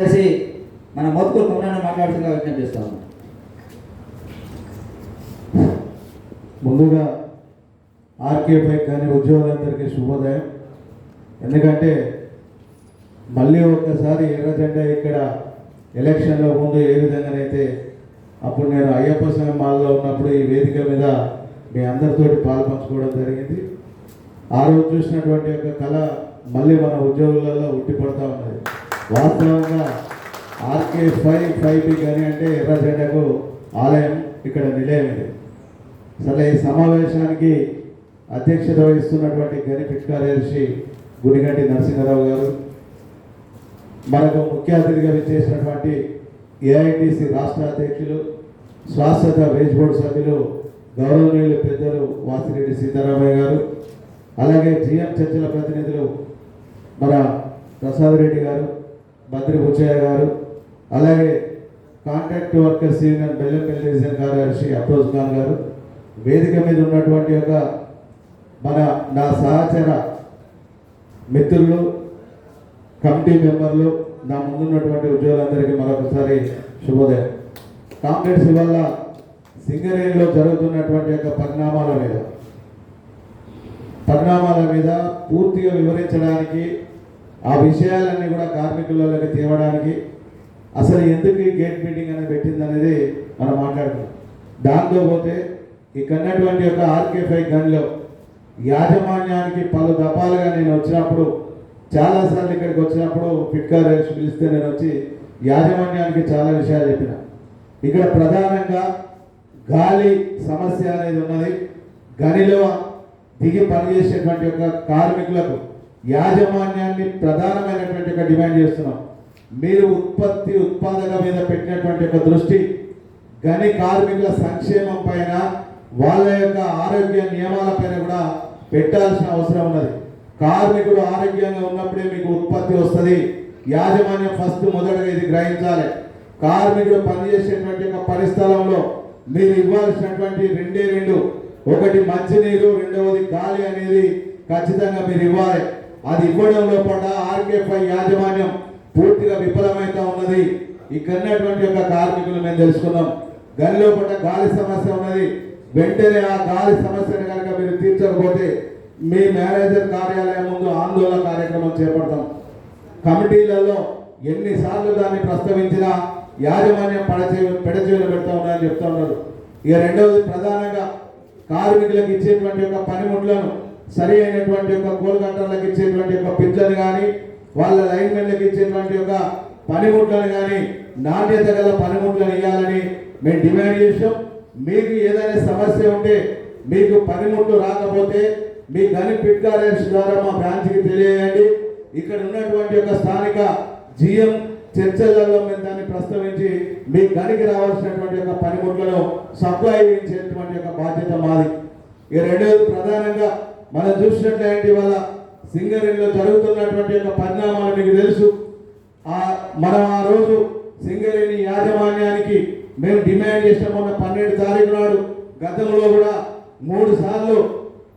చేసి మన మోత్కూరు కొన్నాను మాట్లాడుతున్నా విజ్ఞప్తి చేస్తాము. ముందుగా ఆర్కే బైక్ కానీ ఉద్యోగులందరికీ శుభోదయం. ఎందుకంటే మళ్ళీ ఒక్కసారి ఎర్ర జెండా ఇక్కడ ఎలక్షన్లో ముందు ఏ విధంగానైతే అప్పుడు నేను అయ్యప్ప స్వామి మాల్లో ఉన్నప్పుడు ఈ వేదిక మీద మీ అందరితోటి పాలు పంచుకోవడం జరిగింది. ఆ రోజు చూసినటువంటి యొక్క కళ మళ్ళీ మన ఉద్యోగులలో ఉట్టిపడతా ఉన్నది. వాస్తవంగా ఆర్కే ఫైవ్ ఫైవ్ బి కానీ అంటే ఎర్రజెండకు ఆలయం ఇక్కడ నిలయం ఇది. అసలు ఈ సమావేశానికి అధ్యక్షత వహిస్తున్నటువంటి గని పిట్కార్యదర్శి గుడిగంటి నరసింహారావు గారు మనకు ముఖ్య అతిథిగా విచ్చేసినటువంటి ఏఐటిసి రాష్ట్ర అధ్యక్షులు శాశ్వత వేజ్ బోర్డు సభ్యులు గౌరవనీయులు పెద్దలు వాసిరెడ్డి సీతారామయ్య గారు అలాగే జిఎం చర్చల ప్రతినిధులు మన ప్రసాద్ రెడ్డి గారు మంత్రి బుచ్చయ్య గారు అలాగే contract workers union Bellampalli division కార్యదర్శి అఫ్రోజ్ ఖాన్ గారు వేదిక మీద ఉన్నటువంటి ఒక మన నా సహచర మిత్రులు కమిటీ మెంబర్లు నా ముందున్నటువంటి ఉద్యోగులందరికీ మరొకసారి శుభోదయం. కాంగ్రెస్ వల్ల సింగరేణిలో జరుగుతున్నటువంటి యొక్క పరిణామాల మీద పరిణామాల మీద పూర్తిగా వివరించడానికి ఆ విషయాలన్నీ కూడా కార్మికులలోకి తేవడానికి అసలు ఎందుకు ఈ గేట్ మీటింగ్ అనేది పెట్టింది అనేది మనం మాట్లాడుతాం దాంతో పోతే ఇక్కడ ఉన్నటువంటి యొక్క ఆర్కే ఫైవ్ గన్లో యాజమాన్యానికి పలు దఫాలుగా నేను వచ్చినప్పుడు చాలాసార్లు ఇక్కడికి వచ్చినప్పుడు ఫిట్కార్ పిలిస్తే నేను వచ్చి యాజమాన్యానికి చాలా విషయాలు చెప్పిన. ఇక్కడ ప్రధానంగా గాలి సమస్య అనేది ఉన్నది. గనిలో దిగి పనిచేసేటువంటి యొక్క కార్మికులకు యాజమాన్యాన్ని ప్రధానమైనటువంటి ఒక డిమాండ్ చేస్తున్నాం. మీరు ఉత్పత్తి ఉత్పాదక మీద పెట్టినటువంటి ఒక దృష్టి గని కార్మికుల సంక్షేమం పైన వాళ్ళ యొక్క ఆరోగ్య నియమాల పైన కూడా పెట్టాల్సిన అవసరం ఉన్నది. కార్మికుడు ఆరోగ్యంగా ఉన్నప్పుడే మీకు ఉత్పత్తి వస్తుంది. యాజమాన్యం ఫస్ట్ మొదటగా ఇది గ్రహించాలి. కార్మికుడు పనిచేసేటువంటి ఒక పరిస్థలంలో మీరు ఇవ్వాల్సినటువంటి రెండే రెండు ఒకటి మంచినీరు రెండవది గాలి అనేది ఖచ్చితంగా మీరు ఇవ్వాలి. అది ఇవ్వడంలో పడ్డ ఆర్కేఫై యాజమాన్యం పూర్తిగా విఫలమైతా ఉన్నది. ఇక్కడటువంటి యొక్క కార్మికులు మేము తెలుసుకున్నాం. గనిలో పడ్డ గాలి సమస్య ఉన్నది. వెంటనే ఆ గాలి సమస్యను కనుక మీరు తీర్చకపోతే మీ మేనేజర్ కార్యాలయం ముందు ఆందోళన కార్యక్రమం చేపడతాం. కమిటీలలో ఎన్నిసార్లు దాన్ని ప్రస్తావించినా యాజమాన్యం పడచే పెడచేలు పెడతా ఉన్నాయని చెప్తా ఉన్నారు. ఇక రెండవది ప్రధానంగా కార్మికులకు ఇచ్చేటువంటి యొక్క పనిముట్లను సరి అయినటువంటి యొక్క కోల్కట్టర్లకు ఇచ్చేటువంటి యొక్క పింఛను కానీ వాళ్ళ లైన్మెన్లకు ఇచ్చేటువంటి యొక్క పనిముట్లను కానీ నాణ్యత గల పనిముట్లను ఇవ్వాలని మేము డిమాండ్ చేసాం మీకు ఏదైనా సమస్య ఉంటే మీకు పనిముట్లు రాకపోతే మీ గని పిట్కారేష్ ద్వారా మా బ్రాంచ్కి తెలియజేయండి. ఇక్కడ ఉన్నటువంటి యొక్క స్థానిక జిఎం చర్చలలో మేము దాన్ని ప్రస్తావించి మీ గనికి రావాల్సినటువంటి యొక్క పనిముట్లను సప్లై చేసేటువంటి యొక్క బాధ్యత మాది. ఇక రెండవది ప్రధానంగా మనం చూసినట్లయితే ఇవాళ సింగరేణిలో జరుగుతున్నటువంటి యొక్క పరిణామాలు మీకు తెలుసు. ఆ మనం ఆ రోజు సింగరేణి యాజమాన్యానికి మేము డిమాండ్ చేసిన మొన్న పన్నెండు తారీఖు నాడు. గతంలో కూడా మూడు సార్లు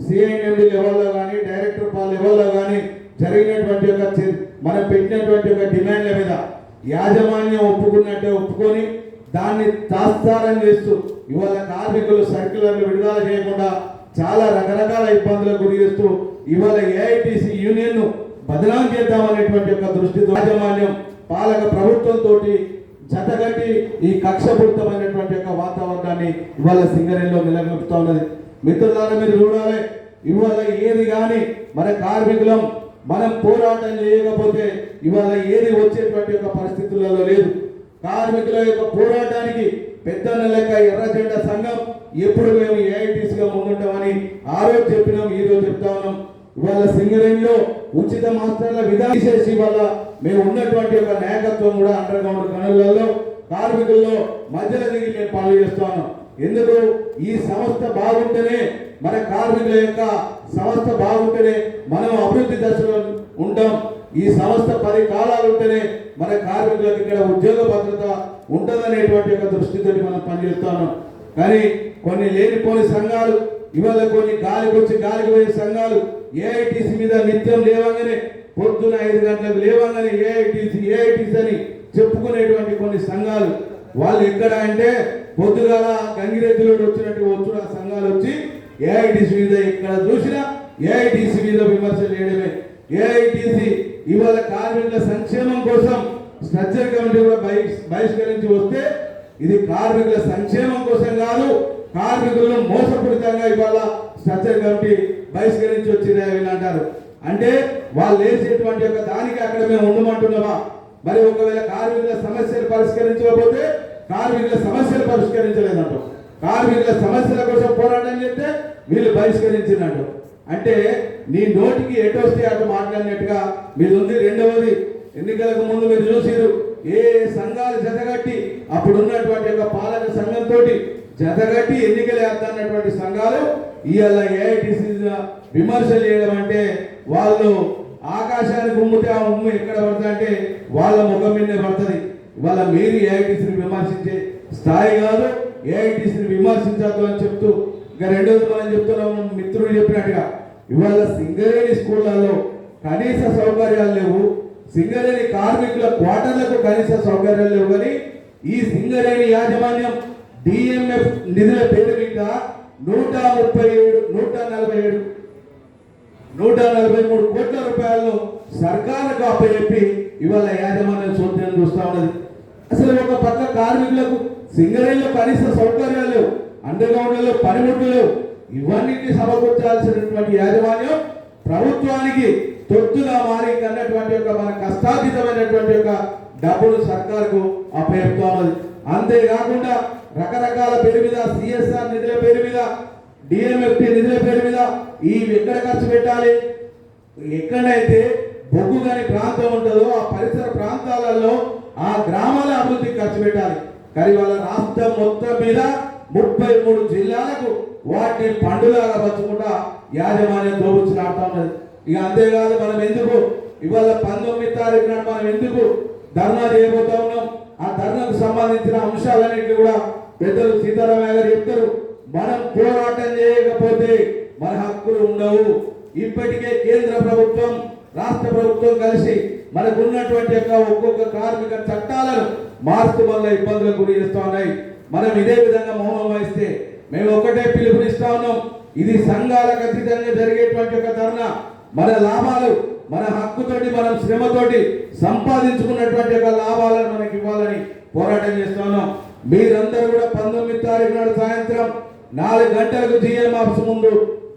సిఐఎండి లెవెల్లో కానీ డైరెక్టర్ పాల్ లెవెల్లో కానీ జరిగినటువంటి యొక్క మనం పెట్టినటువంటి యొక్క డిమాండ్ల మీద యాజమాన్యం ఒప్పుకున్నట్టే ఒప్పుకొని దాన్ని తాత్సారం చేస్తూ ఇవాళ కార్మికులు సర్క్యులర్లు విడుదల చేయకుండా చాలా రకరకాల ఇబ్బందులకు గురి చేస్తూ ఇవాళ ఏఐటిసి యూనియన్ను బదనాం చేద్దామనేటువంటి యొక్క దృష్టితో యాజమాన్యం పాలక ప్రభుత్వంతో జతగట్టి ఈ కక్షపూరితమైనటువంటి యొక్క వాతావరణాన్ని ఇవాళ సింగరేణిలో నిలబెడుతూ ఉన్నది. మిత్రులారా మీరు చూడాలి ఇవాళ ఏది కానీ మన కార్మికులం మనం పోరాటం చేయకపోతే ఇవాళ ఏది వచ్చేటువంటి యొక్క పరిస్థితులలో లేదు. కార్మికుల యొక్క పోరాటానికి పెద్దన్న లెక్క ఎర్ర జెండా సంఘం ఎప్పుడు మేము ఏఐటీసీగా ముందుంటామని ఆ రోజు చెప్పినాం ఈ రోజు చెప్తా ఉన్నాం. ఇవాళ సింగరేణిలో ఉచిత మాస్టర్ల విధానం చేసి ఇవాళ మేము ఉన్నటువంటి యొక్క నాయకత్వం కూడా అండర్ గ్రౌండ్ గనులలో కార్మికుల్లో మధ్యలో దిగి మేము పనులు చేస్తున్నాం ఎందుకు? ఈ సంస్థ బాగుంటేనే మన కార్మికుల యొక్క సంస్థ బాగుంటేనే మనం అభివృద్ధి దశలో ఉంటాం. ఈ సంస్థ పది కాలాలు ఉంటేనే మన కార్మికులకు ఇక్కడ ఉద్యోగ భద్రత ఉంటుందనేటువంటి యొక్క దృష్టితో మనం పనిచేస్తున్నాం కానీ కొన్ని లేనిపోని సంఘాలు ఇవాళ కొన్ని గాలికి వచ్చి గాలికి పోయే సంఘాలు ఏఐటీసీ మీద నిత్యం లేవగానే పొద్దున ఐదు గంటలకు లేవగానే ఏఐటీసీ ఏఐటీసీ అని చెప్పుకునేటువంటి కొన్ని సంఘాలు. వాళ్ళు ఎక్కడ అంటే పొద్దుగాల గంగిరెద్దులు వచ్చినట్టు వచ్చు ఆ సంఘాలు వచ్చి ఏఐటీసీ మీద ఎక్కడ చూసినా ఏఐటీసీ మీద విమర్శలు చేయడమే ఏఐటీసీ ఇవాళ కార్మికుల సంక్షేమం కోసం స్ట్రక్చర్ కమిటీ కూడా బహిష్- బహిష్కరించి వస్తే ఇది కార్మికుల సంక్షేమం కోసం కార్మికులను మోసపూరితంగా ఇవాళ స్ట్రక్చర్ కమిటీ బహిష్కరించి వచ్చింది వీళ్ళు అంటారు. అంటే వాళ్ళు వేసేటువంటి యొక్క దానికి అక్కడ మేము ఉండమంటున్నామా? మరి ఒకవేళ కార్మికుల సమస్యలు పరిష్కరించకపోతే కార్మికుల సమస్యలు పరిష్కరించలేదంట. కార్మికుల సమస్యల కోసం పోరాటం చెప్తే వీళ్ళు బహిష్కరించినట్టు. అంటే నీ నోటికి ఎటు వస్తే అటు మాట్లాడినట్టుగా మీరు ఉంది రెండవది ఎన్నికలకు ముందు మీరు చూసిరు ఏ సంఘాలు జతగట్టి అప్పుడు ఉన్నటువంటి యొక్క పాలక సంఘంతో జతగట్టి ఎన్నికలు వేస్తానటువంటి సంఘాలు ఇవాళ ఏఐటీసీ విమర్శలు చేయడం అంటే వాళ్ళు ఆకాశానికి ఉమ్మితే ఆ ఉమ్ము ఎక్కడ పడుతుంది అంటే వాళ్ళ ముఖం మీదే పడుతుంది. ఇవాళ మీరు ఏఐటీసీని విమర్శించే స్థాయి కాదు ఏఐటీసీని విమర్శించద్దు అని చెప్తూ ఇంకా రెండోది మనం చెప్తున్నాము మిత్రుడు చెప్పినట్టుగా. ఇవాళ సింగరేణి స్కూళ్ళల్లో కనీస సౌకర్యాలు లేవు. సింగరేణి కార్మికుల క్వార్టర్లకు కనీస సౌకర్యాలు లేవు కానీ ఈ సింగరేణి యాజమాన్యం డిఎంఎఫ్ నిధుల పేరు మీద నూట ముప్పై ఏడు నూట నలభై ఏడు నూట నలభై మూడు కోట్ల రూపాయలను సర్కారుకు అప్పచెప్పి ఇవాళ యాజమాన్యం చూద్దాం చూస్తా ఉన్నది. అసలు ఒక పక్క కార్మికులకు సింగరేళ్ళ కనీస సౌకర్యాలు లేవు అండర్గ్రౌండ్లలో పనిముట్లు లేవు. ఇవన్నిటిని సమకూర్చాల్సినటువంటి యాజమాన్యం ప్రభుత్వానికి తొత్తుగా మారి కన్నటువంటి యొక్క మన కష్టాతీతమైనటువంటి యొక్క డబ్బులు సర్కారుకు అప్పచెప్తా ఉన్నది. అంతేకాకుండా రకరకాల పేరు మీద సిఎస్ఆర్ నిధుల పేరు మీద డిఎంఎఫ్టి నిధుల పేరు మీద ఈ ఎక్కడ ఖర్చు పెట్టాలి. ఎక్కడైతే బొగ్గు కాని ప్రాంతం ఉంటుందో ఆ పరిసర ప్రాంతాలలో ఆ గ్రామాల అభివృద్ధికి ఖర్చు పెట్టాలి. కానీ వాళ్ళ రాష్ట్రం మొత్తం మీద ముప్పై మూడు జిల్లాలకు వాటిని పండుగగా పచ్చుకుంటా యాజమాన్యం దోబుచ్చులాడుతూ ఉన్నది. ఇక అంతేకాదు మనం ఎందుకు ఇవాళ పంతొమ్మిది తారీఖు నాడు మనం ఎందుకు ధర్నా చేయబోతా ఉన్నాం? ఆ ధర్నాకు సంబంధించిన అంశాలన్నింటినీ కూడా పెద్దలు సీతారామయ్య గారు చెప్తారు మనం పోరాటం చేయకపోతే మన హక్కులు ఉండవు. ఇప్పటికే కేంద్ర ప్రభుత్వం రాష్ట్ర ప్రభుత్వం కలిసి మనకు ఉన్నటువంటి యొక్క ఒక్కొక్క కార్మిక చట్టాలను మార్పు వల్ల ఇబ్బందులకు గురి చేస్తూ ఉన్నాయి. మనం ఇదే విధంగా మౌనం వహిస్తే మేము ఒకటే పిలుపునిస్తా ఉన్నాం. ఇది సంఘాలకు అతీతంగా జరిగేటువంటి ఒక ధర్నా. మన లాభాలు మన హక్కుతోటి మనం శ్రమతోటి సంపాదించుకున్నటువంటి యొక్క లాభాలను మనకి ఇవ్వాలని పోరాటం చేస్తున్నాం మీరందరూ కూడా పంతొమ్మిది తారీఖు నాడు సాయంత్రం నాలుగు గంటలకు జిఎం ఆఫీస్ ముందు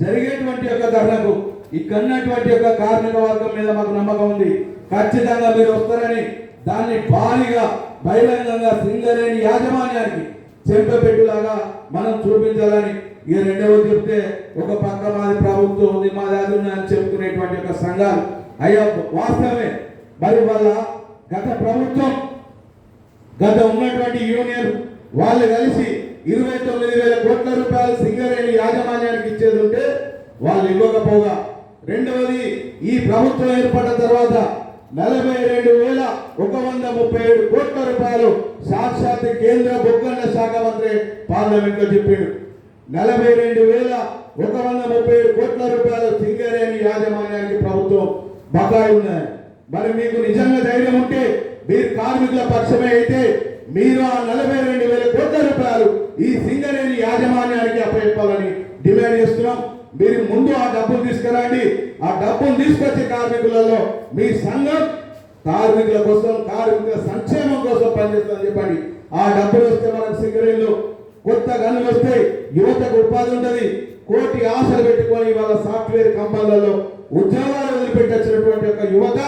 జరిగేటువంటి యొక్క ధర్నకు ఇక్కడున్నటువంటి యొక్క కార్మిక వర్గం మీద మాకు నమ్మకం ఉంది. ఖచ్చితంగా మీరు వస్తారని దాన్ని భారీగా బహిరంగంగా సింగరేణి యాజమాన్యానికి చెంపపెట్టులాగా మనం చూపించాలని ఇక రెండవది చెప్తే ఒక పక్క మాది ప్రభుత్వం ఉంది మా అది ఉంది అని చెప్పుకునేటువంటి ఒక సంఘాలు. అయ్యా వాస్తవమే. మరి వల్ల గత ప్రభుత్వం గత ఉన్నటువంటి యూనియన్ వాళ్ళు కలిసి ఇరవై తొమ్మిది వేల కోట్ల రూపాయలు సింగరేణి యాజమాన్యానికి ఇచ్చేది ఉంటే వాళ్ళు ఇవ్వకపోగా. రెండవది ఈ ప్రభుత్వం ఏర్పడిన తర్వాత నలభై రెండు వేల ఒక వంద ముప్పై ఏడు కోట్ల రూపాయలు సాక్షాత్ కేంద్ర బొగ్గన్న శాఖ మంత్రి పార్లమెంట్లో చెప్పాడు. నలభై రెండు వేల ఒక వంద ముప్పై ఏడు కోట్ల రూపాయలు సింగరేణి యాజమాన్యానికి ప్రభుత్వం బకాయి ఉన్నాయి మరి మీకు నిజంగా ధైర్యం ఉంటే మీరు కార్మికుల పక్షమే అయితే మీరు ఆ నలభై రెండు వేల కోట్ల రూపాయలు ఈ సింగరేణి యాజమాన్యానికి అప్పచెప్పాలని డిమాండ్ చేస్తున్నాం. మీరు ముందు ఆ డబ్బులు తీసుకురండి. ఆ డబ్బులు తీసుకొచ్చే కార్మికులలో మీ సంఘం కార్మికుల కోసం కార్మికుల సంక్షేమం కోసం పనిచేస్తుందని చెప్పండి. ఆ డబ్బులు వస్తే మనకు సింగరేణిలో కొత్త గనులు వస్తాయి యువతకు ఉపాధి ఉంటుంది. కోటి ఆశలు పెట్టుకొని వాళ్ళ సాఫ్ట్వేర్ కంపెనీలలో ఉద్యోగాలు వదిలిపెట్టొచ్చినటువంటి ఒక యువత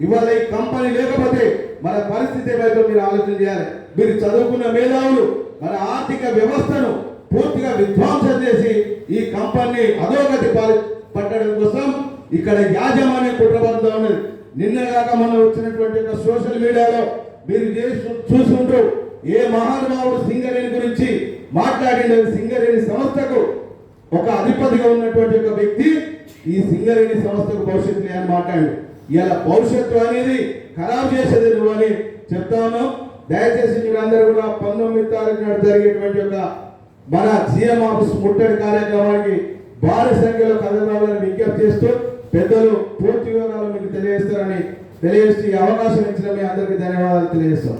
ఇవాళ ఈ కంపెనీ లేకపోతే మన పరిస్థితి ఏమైతే మీరు ఆలోచన చేయాలి. మీరు చదువుకున్న మేధావులు మన ఆర్థిక వ్యవస్థను పూర్తిగా విధ్వంసం చేసి ఈ కంపెనీ అధోగతి పాలి పట్టడం కోసం ఇక్కడ యాజమాన్య కుట్రబంధం ఉన్నది. నిన్నగాక మనం వచ్చినటువంటి ఒక సోషల్ మీడియాలో మీరు చేసి చూసుకుంటూ ఏ మహానుభావుడు సింగరేణి గురించి మాట్లాడిన సింగరేణి సంస్థకు ఒక అధిపతిగా ఉన్నటువంటి ఒక వ్యక్తి ఈ సింగరేణి సంస్థకు భవిష్యత్తు అని మాట్లాడు ఇలా భవిష్యత్తు అనేది ఖరాబ్ చేసేది నువ్వు అని చెప్తాను దయచేసి మీరందరూ కూడా పంతొమ్మిది తారీఖు నాడు జరిగేటువంటి ఒక మన సీఎం ఆఫీస్ ముట్టడి కార్యక్రమానికి భారీ సంఖ్యలో కదలాలని విజ్ఞప్తి చేస్తూ పెద్దలు పూర్తి వివరాలు మీకు తెలియజేస్తారని తెలియజేస్తూ ఈ అవకాశం ఇచ్చిన మీ అందరికీ ధన్యవాదాలు తెలియజేస్తాం